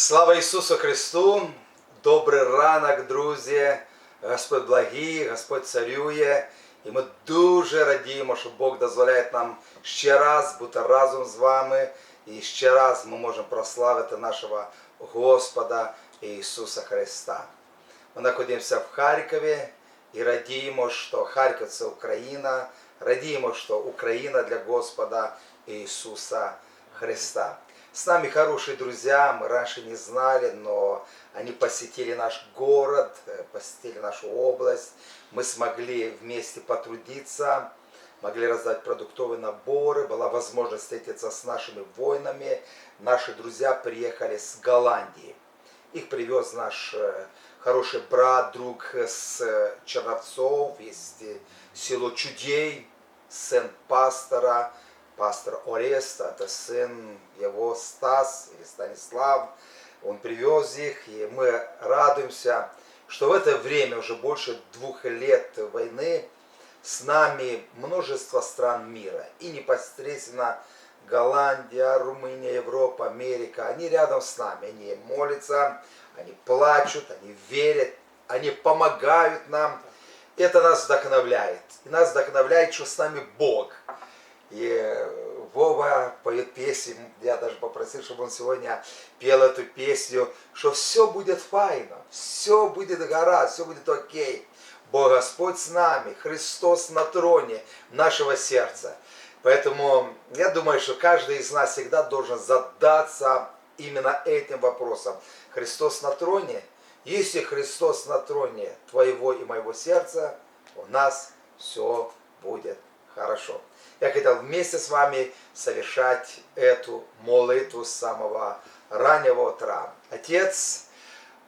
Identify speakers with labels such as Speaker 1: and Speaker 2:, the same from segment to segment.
Speaker 1: Слава Ісусу Христу! Добрий ранок, друзі! Господь благий, Господь царює. І ми дуже радіємо, що Бог дозволяє нам ще раз бути разом з вами. І ще раз ми можемо прославити нашого Господа Ісуса Христа. Ми знаходимося в Харкові і радіємо, що Харків це Україна. Радіємо, що Україна для Господа Иисуса Христа. С нами хорошие друзья, мы раньше не знали, но они посетили наш город, э, посетили нашу область. Мы смогли вместе потрудиться, могли раздать продуктовые наборы, была возможность встретиться с нашими воинами. Наши друзья приехали с Голландии. Их привез наш э, хороший брат, друг с э, Черновцов, есть село Чудей, сын пастора, пастор Ореста, это сын его Стас или Станислав. Он привез их, и мы радуемся, что в это время, уже больше двух лет войны, с нами множество стран мира. И непосредственно Голландия, Румыния, Европа, Америка, они рядом с нами, они молятся, они плачут, они верят, они помогают нам. Это нас вдохновляет. И нас вдохновляет, что с нами Бог. И Вова поет песню, я даже попросил, чтобы он сегодня пел эту песню, что все будет файно, все будет гора, все будет окей. Бо Господь с нами, Христос на троне нашего сердца. Поэтому я думаю, что каждый из нас всегда должен задаться именно этим вопросом. Христос на троне. Если Христос на троне твоего и моего сердца, у нас все будет хорошо. Я хотел вместе с вами совершать эту молитву с самого раннего утра. Отец,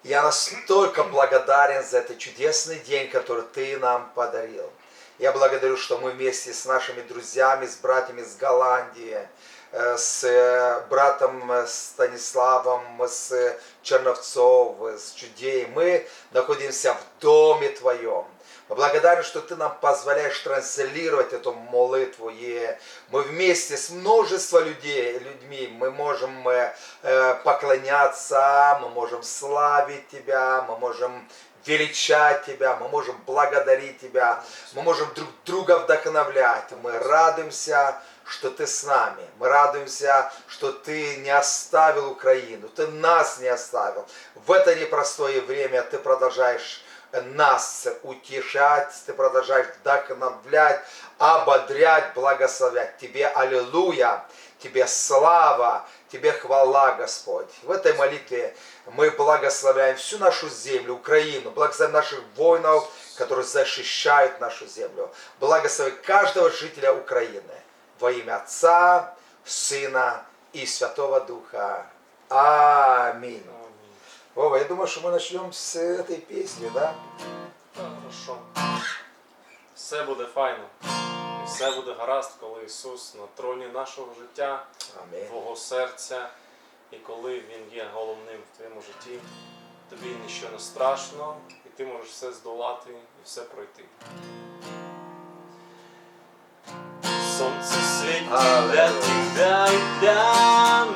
Speaker 1: я настолько благодарен за этот чудесный день, который Ты нам подарил. Я благодарю, что мы вместе с нашими друзьями, с братьями из Голландии, с братом Станиславом, с Черновцов, с Чудей, мы находимся в доме Твоем. Мы благодарны, что Ты нам позволяешь транслировать эту молитву. И мы вместе с множеством людей, людьми мы можем э, э, поклоняться, мы можем славить Тебя, мы можем величать Тебя, мы можем благодарить Тебя, мы можем друг друга вдохновлять. Мы радуемся, что Ты с нами. Мы радуемся, что Ты не оставил Украину, Ты нас не оставил. В это непростое время Ты продолжаешь нас утешать, Ты продолжаешь вдохновлять, ободрять, благословлять. Тебе аллилуйя, Тебе слава, Тебе хвала, Господь. В этой молитве мы благословляем всю нашу землю, Украину, благословляем наших воинов, которые защищают нашу землю. Благослови каждого жителя Украины во имя Отца, Сына и Святого Духа. Аминь. Вова, я думаю, что мы начнем с этой песни, да?
Speaker 2: Так, Хорошо. Все буде файно. І все буде гаразд, коли Ісус на троні нашого життя,
Speaker 1: Аминь.
Speaker 2: твого серця, і коли Він є головним в твоєму житті, тобі нічого не страшно, і ти можеш все здолати і все пройти. Солнце светит для тебя и для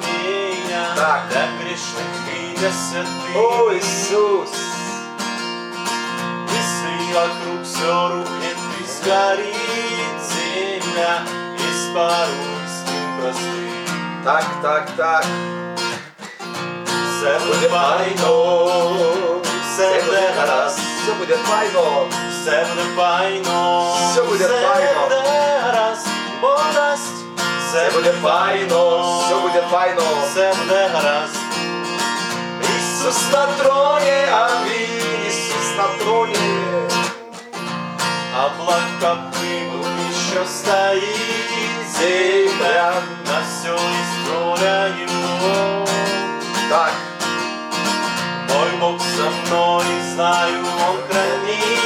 Speaker 2: меня,
Speaker 1: Так.
Speaker 2: для грешных и для святых.
Speaker 1: О, Иисус!
Speaker 2: Если вокруг все рухнет и сгорит земля, Есть порой с ним простым.
Speaker 1: Так, так, так.
Speaker 2: Все буде файно, все буде гаразд,
Speaker 1: Все будет файно.
Speaker 2: все буде файно,
Speaker 1: Все буде файно.
Speaker 2: Буде гаразд, бо дасть,
Speaker 1: Все буде файно. Все будет файно.
Speaker 2: все буде гаразд.
Speaker 1: Иисус на троне, аминь. Иисус на троне.
Speaker 2: Облака плывут, еще стоит земля, на все воля.
Speaker 1: Так,
Speaker 2: Мой Бог со мной, знаю, Он хранит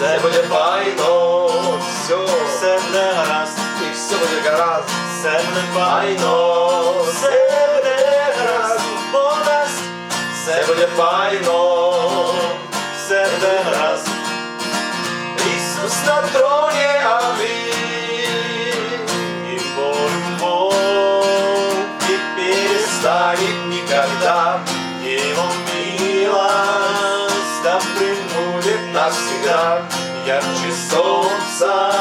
Speaker 2: все буде файно,
Speaker 1: все,
Speaker 2: все буде гаразд,
Speaker 1: і все буде гаразд,
Speaker 2: все буде файно, все буде гаразд, бо нас все буде файно, все буде гаразд.
Speaker 1: Ісус на троні, амінь, і Бог не перестанет никогда, Его милость аминь.
Speaker 2: ярче солнца,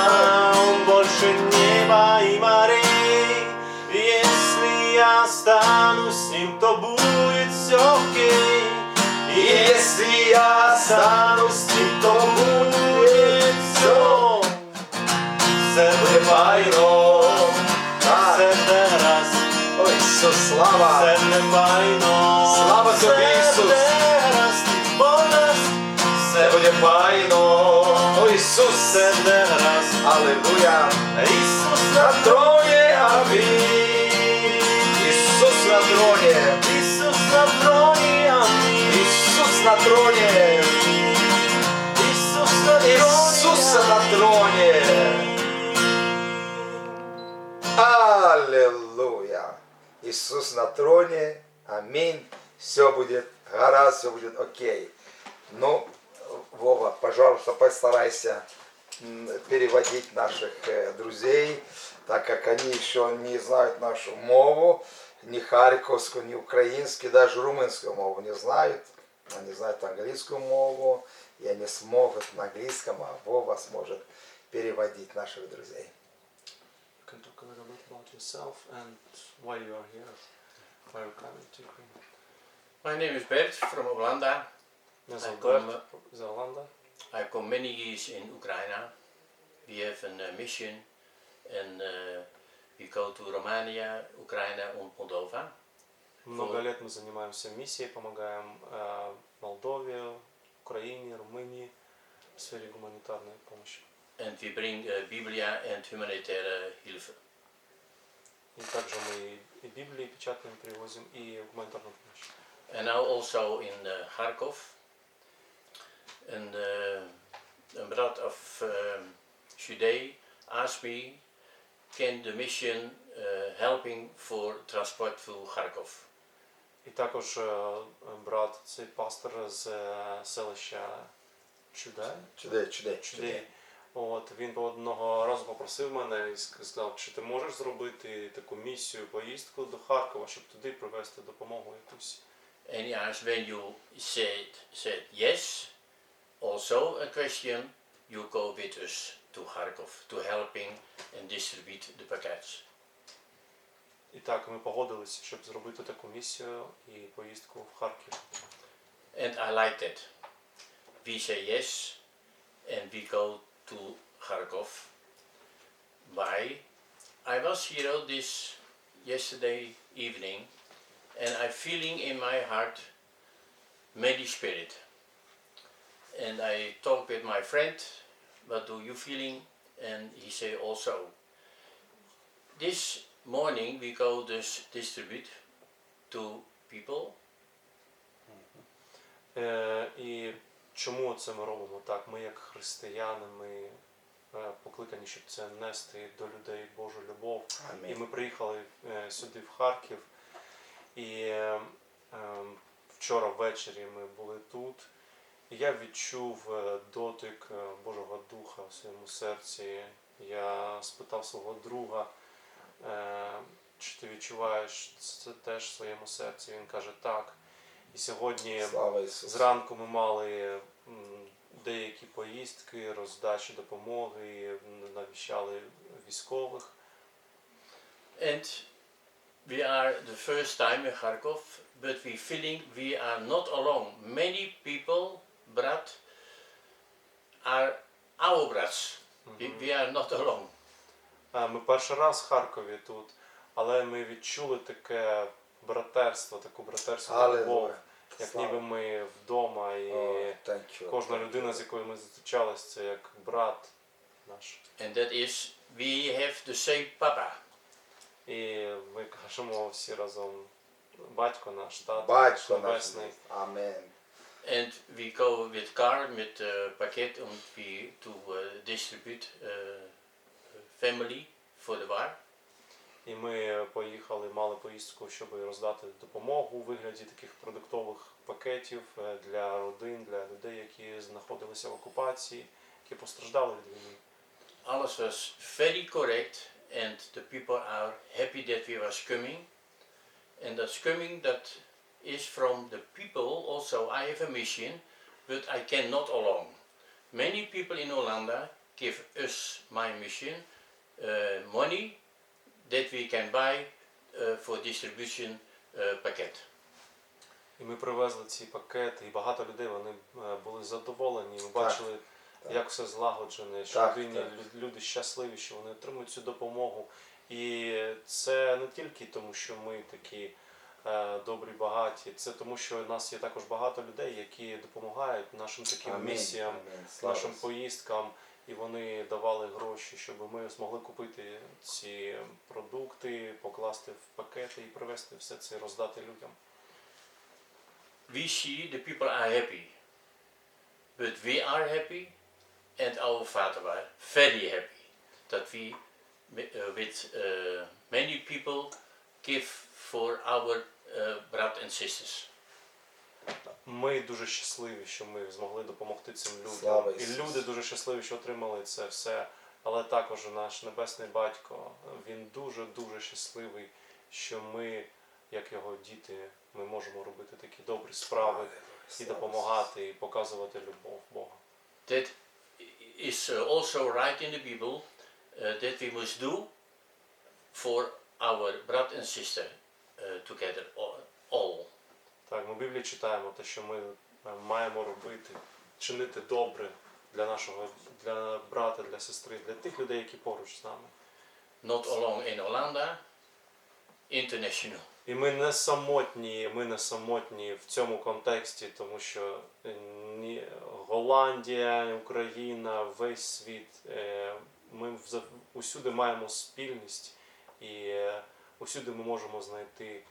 Speaker 2: больше неба и морей. Если я останусь с ним, то будет все окей. Если я останусь с ним, то будет все. Все
Speaker 1: Так.
Speaker 2: все зараз.
Speaker 1: Ой, Ісус, слава!
Speaker 2: Це не. Все буде файно.
Speaker 1: О, Ісус!
Speaker 2: Це зараз.
Speaker 1: Аллилуйя!
Speaker 2: Ісус
Speaker 1: На
Speaker 2: на
Speaker 1: троні, амінь! Ісус на троні!
Speaker 2: Ісус на троні, амінь.
Speaker 1: Ісус на троні!
Speaker 2: Ісус на троні.
Speaker 1: Ісуса на троні! Аллилуйя! Иисус на троне, аминь. Все будет гаразд, все будет окей. Ну, Вова, пожалуйста, постарайся переводить наших э, друзей, так как они еще не знают нашу мову, ни харьковскую, ни украинскую, даже румынскую мову не знают. Они знают английскую мову, и они смогут на английском, а Вова сможет переводить наших друзей.
Speaker 2: You can talk a little bit about yourself and why you are here. Why you coming to Ukraine.
Speaker 3: My name is Bert from Oblanda.
Speaker 2: Мене
Speaker 3: I
Speaker 2: звуть
Speaker 3: come,
Speaker 2: Берт з Орландо.
Speaker 3: I come many years in Ukraine. We have a uh, mission and uh, we go to Romania, Ukraine and Moldova.
Speaker 2: Много лет мы занимаемся миссией, помогаем э, Молдове, Украине, Румынии в сфере гуманитарной помощи.
Speaker 3: And we bring uh, Biblia and humanitaire Hilfe.
Speaker 2: И также мы и Библии печатаем, привозим, и гуманитарную помощь.
Speaker 3: And now also in uh, Kharkov. And uh, a brother of um, Judea asked me, can the mission uh, helping for transport to Kharkov?
Speaker 2: І також брат, цей пастор з селища Чудай. От він одного разу попросив мене і ск- сказав, чи ти можеш зробити таку місію, поїздку до Харкова, щоб туди привезти допомогу якусь.
Speaker 3: And he asked when you said said yes, also a question, you go with us to Kharkov to helping and distribute the packets.
Speaker 2: І так ми погодилися, щоб зробити таку місію і поїздку в Харків.
Speaker 3: And I like that. We say yes and we go to Kharkov. Why? I was here this yesterday evening and I'm feeling in my heart many spirit. And I talked with my friend, what do you feeling? And he say also, this morning we go this distribute to people
Speaker 2: Е, і чому це ми робимо так? Ми як християни, ми е, покликані, щоб це нести до людей Божу любов. І ми приїхали е, сюди в Харків. І е, е, вчора ввечері ми були тут. Я відчув е, дотик е, Божого Духа в своєму серці. Я спитав свого друга, е, чи ти відчуваєш це теж в своєму серці. Він каже, так. І сьогодні Зранку ми мали деякі поїздки, роздачі допомоги, навіщали військових.
Speaker 3: And we are the first time in Kharkov, but we feeling we are not alone. Many people, brat, are our brats. We, we are not alone.
Speaker 2: Е, Ми перший раз в Харкові тут, але ми відчули таке братерство, таку братерську любов, як
Speaker 1: Слава.
Speaker 2: ніби ми вдома, і
Speaker 1: thank you.
Speaker 2: кожна людина, з якою ми зустрічалися, це як брат наш.
Speaker 3: And that is, we have the same Papa.
Speaker 2: І ми кажемо всі разом, батько наш, тато наш
Speaker 1: Батько наш.
Speaker 2: небесний.
Speaker 1: Амен.
Speaker 3: And we go with car, with uh, packet, and we to uh, distribute uh, family for the war.
Speaker 2: І ми поїхали, мали поїздку, щоб роздати допомогу у вигляді таких продуктових пакетів е, для родин, для людей, які знаходилися в окупації, які постраждали від війни.
Speaker 3: Alles was very correct, and the people are happy that we was coming. And that's coming that is from the people also. I have a mission, but I cannot alone. many people in Hollanda give us my mission uh, money that we can buy uh, for distribution uh, packet.
Speaker 2: І ми привезли ці пакети, і багато людей вони е, були задоволені. Ми бачили,
Speaker 1: так.
Speaker 2: як все злагоджене, що
Speaker 1: Так,
Speaker 2: людині,
Speaker 1: так.
Speaker 2: лю- люди щасливі, що вони отримують цю допомогу. І це не тільки тому, що ми такі добрі, багаті, це тому, що в нас є також багато людей, які допомагають нашим таким
Speaker 1: Амінь.
Speaker 2: місіям,
Speaker 1: Амінь.
Speaker 2: Нашим поїздкам, і вони давали гроші, щоб ми змогли купити ці продукти, покласти в пакети і привезти все це і роздати людям.
Speaker 3: We see the people are happy, but we are happy, and our Father are very happy that we, uh, with uh, many people, give for our uh, brothers and sisters.
Speaker 2: Ми дуже щасливі, що ми змогли допомогти цим людям. І люди дуже щасливі, що отримали це все. Але також наш небесний батько, він дуже дуже щасливий, що ми, як його діти, ми можемо робити такі добрі справи і допомагати, і показувати любов Бога.
Speaker 3: That is also right in the Bible uh, that we must do for our brother and sister together, all-.
Speaker 2: Так, ми в Біблії читаємо те, що ми е, маємо робити, чинити добре для нашого для брата, для сестри, для тих людей, які поруч з нами.
Speaker 3: Not alone in Hollanda, international.
Speaker 2: І ми не самотні, ми не самотні в цьому контексті, тому що е, ні Голландія, Україна, весь світ. е, Ми усюди маємо спільність, і е, усюди ми можемо знайти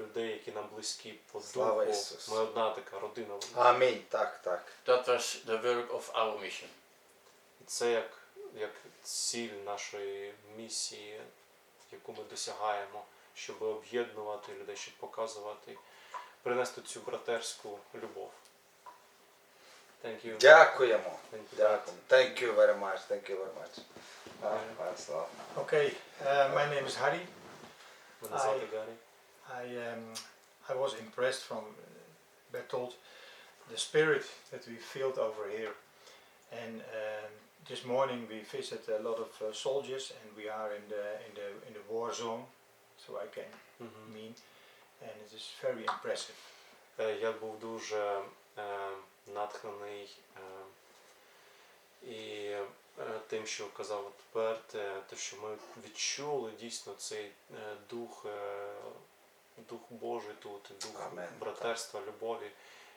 Speaker 2: людей, які нам близькі по
Speaker 1: Слава
Speaker 2: духу.
Speaker 1: Ісусу.
Speaker 2: Ми одна така родина.
Speaker 1: Амінь. Так, так.
Speaker 3: That was the work of our mission.
Speaker 2: І Це як, як ціль нашої місії, яку ми досягаємо, щоб об'єднувати людей, щоб показувати, принести цю братерську любов. Thank you.
Speaker 1: Дякуємо.
Speaker 2: Thank you.
Speaker 1: Дякуємо. Thank you very much. Thank you very much. Слава.
Speaker 4: Okay, uh, my name is Harry.
Speaker 2: Мене звати Гаррі.
Speaker 4: I um, I was impressed from uh, Bertolt the spirit that we felt over here. And um, this morning we visited a lot of uh, soldiers, and we are in the in the in the war zone, so I can
Speaker 2: Мгм.
Speaker 4: mean, and it is very impressive.
Speaker 2: Е, Я був дуже е, натхнений е, і е, тим, що казав Берт, е, те, що ми відчули дійсно цей е, дух, е, дух Божий тут, дух
Speaker 1: Амен.
Speaker 2: братерства, любові.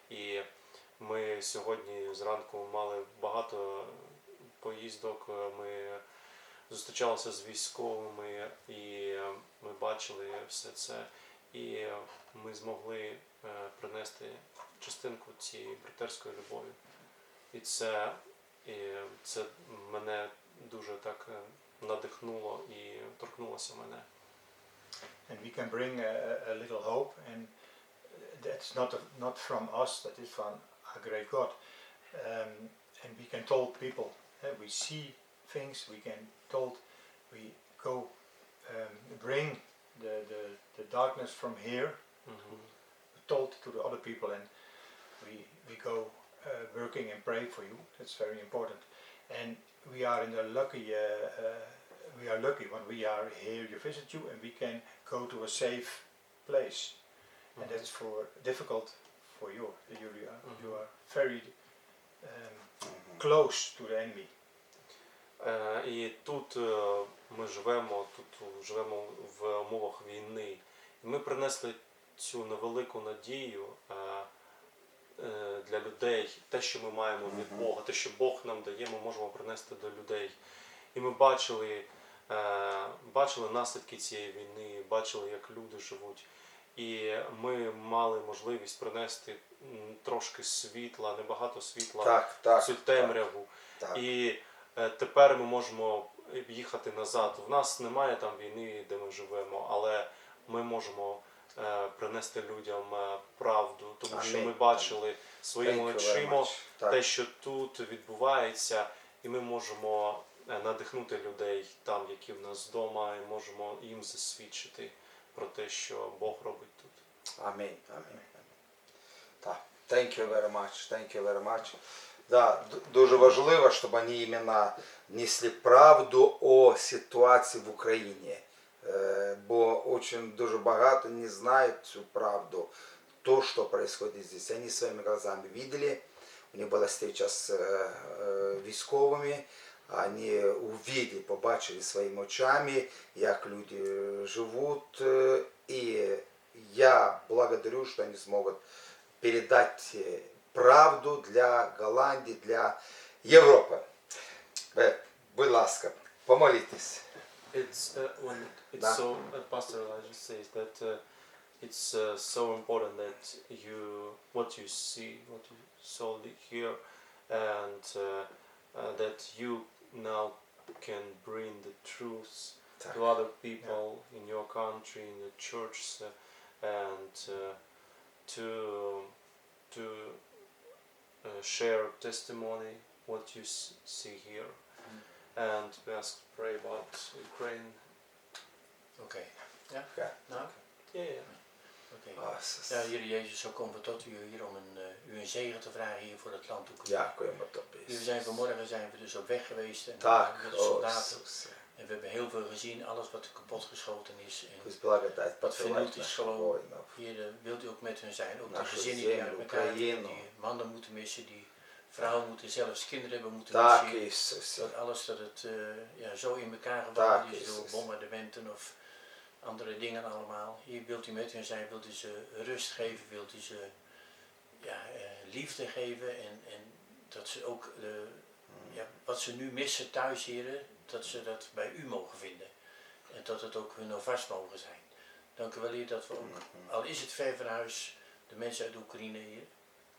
Speaker 2: І ми сьогодні зранку мали багато поїздок. е, Ми зустрічалися з військовими і е, ми бачили все це. І е, ми змогли е, принести частинку цієї братерської любові. І це, і це мене дуже так е, надихнуло і торкнулося мене.
Speaker 4: And we can bring a, a- a little hope, and that's not a, not from us, that is from our great God. Um, and we can told people, uh, we see things, we can told, we go um, bring the, the, the darkness from here,
Speaker 2: Мгм.
Speaker 4: told to the other people, and we, we go uh, working and pray for you. That's very important. And we are in the lucky, uh, uh, we are lucky when we are here, you visit you, and we can go to a safe place. And
Speaker 2: Mhm.
Speaker 4: that's for difficult for you. You, you, are, you
Speaker 2: Mhm.
Speaker 4: are very um,
Speaker 1: Мгм.
Speaker 4: close to the enemy.
Speaker 2: Е, І тут е, ми живемо, тут живемо в умовах війни. І ми принесли цю невелику надію е, е, для людей, те, що ми маємо від Бога, те, що Бог нам дає, ми можемо принести до людей. І ми бачили, е, бачили наслідки цієї війни, бачили, як люди живуть. І ми мали можливість принести трошки світла, небагато світла
Speaker 1: Так, так.
Speaker 2: цю темряву.
Speaker 1: Так.
Speaker 2: І е, тепер ми можемо їхати назад. В нас немає там війни, де ми живемо, але ми можемо е, принести людям е, правду, тому що ми бачили своїми очима те, що тут відбувається, і ми можемо е, надихнути людей там, які в нас вдома, і можемо їм засвідчити про те, що Бог робить тут.
Speaker 1: Амінь. Амінь. Так. Thank you very much. Thank you very much. Да, дуже важливо, щоб вони іменно несли правду о ситуації в Україні. Е, Бо очень дуже багато не знають цю правду, то, що происходит здесь. Они своими глазами видели, у них була встреча з е, е, військовими, вони увидели, побачили своїми очами, як люди е, живуть. е, І я благодарю, що вони зможуть передать э, правду для Голландії, для Європи. Е, Будь ласка, помолітесь.
Speaker 2: it's uh, when it's so uh, pastor I just says that uh, it's uh, so important that you what you see what you saw here and uh, uh, that you now can bring the truth to other people yeah. in your country in the church uh, and to to share testimony what you see here and we asked pray about Ukraine.
Speaker 3: Oké. Ja?
Speaker 1: Ja.
Speaker 3: Nou,
Speaker 2: Ja, ja.
Speaker 3: oké. Ja, hier, jullie Jezus, zo komen we tot u hier om een, eh, u een zegen te vragen hier voor het land Oekraïne.
Speaker 1: Ja, ako
Speaker 3: ima to Hier pismo. zijn vanmorgen zijn we dus op weg geweest en
Speaker 1: Tak,
Speaker 3: met de soldaten. En we hebben heel veel gezien, alles wat kapotgeschoten is. En is
Speaker 1: blagodat
Speaker 3: Pa
Speaker 1: Tvoja
Speaker 3: hier eh, wilt u ook met hun zijn, ook de gezinnen die met elkaar die mannen moeten missen, die Vrouwen moeten zelfs kinderen hebben moeten
Speaker 1: Daar
Speaker 3: Dat alles dat het eh, ja, zo in elkaar gebracht is door bombardementen of andere dingen allemaal. Hier wilt u met hen zijn, wilt u ze rust geven, wilt u ze ja, eh, liefde geven en, en dat ze ook eh, ja, wat ze nu missen thuis hier, dat ze dat bij u mogen vinden. En dat het ook hun alvast mogen zijn. Dank u wel hier dat we ook, al is het ver van huis, de mensen uit Oekraïne hier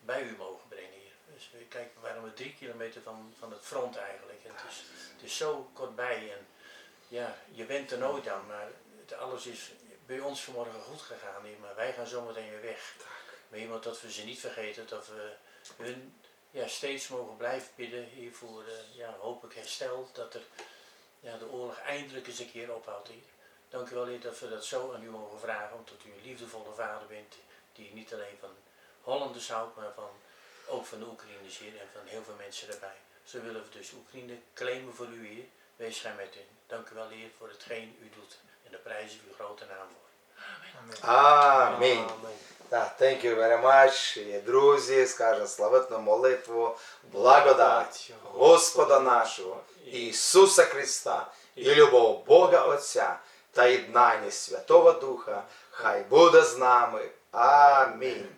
Speaker 3: bij u mogen brengen. Dus we kijken, we waren maar drie kilometer van, van het front eigenlijk. En het, is, het is zo kortbij en ja, je bent er nooit aan, maar het, alles is bij ons vanmorgen goed gegaan. Maar wij gaan zometeen weer weg. Maar iemand dat we ze niet vergeten, dat we hun ja, steeds mogen blijven bidden hier voor eh, ja, hopelijk herstel. Dat er ja, de oorlog eindelijk eens een keer ophoudt hier. Dank u wel Heer dat we dat zo aan u mogen vragen, omdat u een liefdevolle vader bent. Die niet alleen van Hollanders houdt, maar van, ook van de Oekraïners hier en van heel veel mensen erbij. Zo willen we dus Oekraïne claimen voor u hier. Wees gij met hen. Dank u wel Heer voor hetgeen u doet. En de prijzen uw grote naam voor.
Speaker 1: Амінь. Так, thank you very much. І, друзі, скаже славетну молитву, благодать Господа нашого, Ісуса Христа, і любов Бога Отця та єднання Святого Духа, хай буде з нами. Амінь.